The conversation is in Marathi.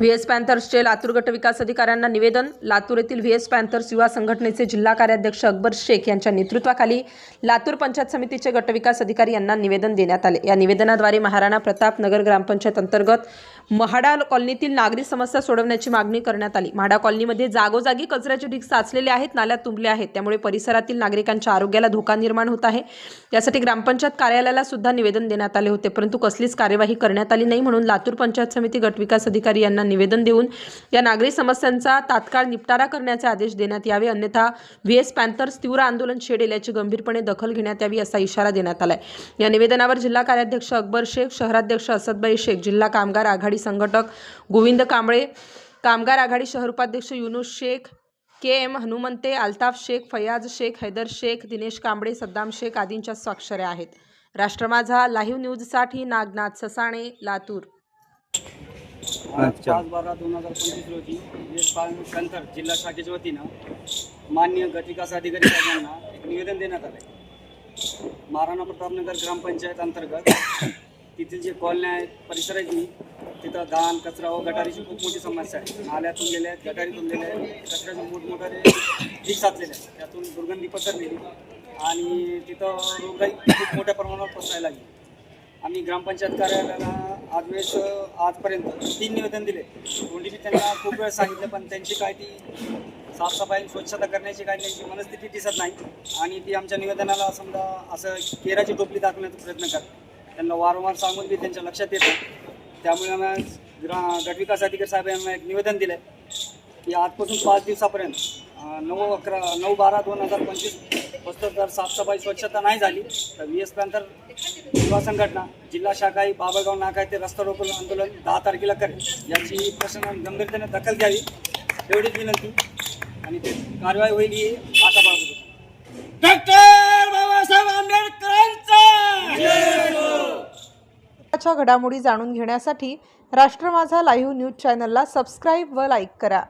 व्ही एस पॅन्थर्सचे लातूर गट विकास अधिकाऱ्यांना निवेदन. लातूर येथील व्ही एस पॅन्थर्स युवा संघटनेचे जिल्हा कार्याध्यक्ष अकबर शेख यांच्या नेतृत्वाखाली लातूर पंचायत समितीचे गट विकास अधिकारी यांना निवेदन देण्यात आले. या निवेदनाद्वारे महाराणा प्रताप नगर ग्रामपंचायत अंतर्गत म्हाडा कॉलनीतील नागरी समस्या सोडवण्याची मागणी करण्यात आली. म्हाडा कॉलनीमध्ये जागोजागी कचऱ्याचे ढीग साचलेले आहेत नाल्यात तुंबले आहेत. त्यामुळे परिसरातील नागरिकांच्या आरोग्याला धोका निर्माण होत आहे. यासाठी ग्रामपंचायत कार्यालयाला सुद्धा निवेदन देण्यात आले होते परंतु कसलीच कार्यवाही करण्यात आली नाही म्हणून लातूर पंचायत समिती गटविकास अधिकारी यांना निवेदन देऊन या नागरी समस्यांचा तात्काळ निपटारा करण्याचे आदेश देण्यात यावे. अन्यथा व्ही एस पॅन्थर्स तीव्र आंदोलन छेडेल याची गंभीरपणे दखल घेण्यात यावी असा इशारा देण्यात आलाय. या निवेदनावर जिल्हा कार्याध्यक्ष अकबर शेख शहराध्यक्ष असदबाई शेख जिल्हा कामगार आघाडी संघटक गोविंद कांबळे कामगार आघाडी शहर उपाध्यक्ष युनुस शेख के एम हनुमंते अल्ताफ शेख फयाज शेख हैदर शेख दिनेश कांबळे सद्दाम शेख आदींच्या स्वाक्षऱ्या आहेत. राष्ट्रमाझा लाईव्ह न्यूजसाठी नागनाथ ससाणे लातूर. आज पाच बारा दोन हजार पंचवीस रोजी वेस्ट पालनंतर जिल्हा शाखेच्या वतीनं मान्य गटविकास अधिकारी साहेबांना एक निवेदन देण्यात आलं महाराणा प्रतापनगर ग्रामपंचायत अंतर्गत तिथील जे कॉलन्या आहेत परिसर आहेत मी तिथं घाण कचरा व गटारीची खूप मोठी समस्या आहे. नाल्या तुंबलेल्या आहेत गटारी तुंबलेल्या आहेत कचऱ्याचे मोठमोठाले ढीक साचलेले आहेत. त्यातून दुर्गंधी पसरलेली आणि तिथं रोगराई खूप मोठ्या प्रमाणावर पसरायला लागली. आम्ही ग्रामपंचायत कार्यालयाला आज वेळेस आजपर्यंत तीन निवेदन दिले. दोन्ही त्यांना खूप वेळ सांगितलं पण त्यांची काय ती साफसफाई स्वच्छता करण्याची काय त्यांची मनस्थिती दिसत नाही. आणि ती आमच्या निवेदनाला समजा असं केराची टोपली दाखवण्याचा प्रयत्न करतात. त्यांना वारंवार सांगून बी त्यांच्या लक्षात येतं. त्यामुळे आम्ही ग्रा गटविकास अधिकारी साहेब यांना एक निवेदन दिलं आहे की आजपासून पाच दिवसापर्यंत नऊ अकरा नऊ बारा दोन हजार पंचवीस फक्त जर साफसफाई स्वच्छता नाही झाली तर व्ही एस पॅन्थर युवा संघटना जिल्हा शाखाही बाबळगाव नाका ते रस्ता रोको आंदोलन दहा तारखेला करेल. याची प्रश्न गंभीरतेने दखल घ्यावी एवढीच विनंती. आणि ते कारवाई होईल ही आशा बाळगतो डॉक्टर बाबासाहेब आंबेडकरांचा! घडामोडी जाणून घेण्यासाठी राष्ट्र माझा लाईव्ह न्यूज चॅनलला सबस्क्राईब व लाईक करा.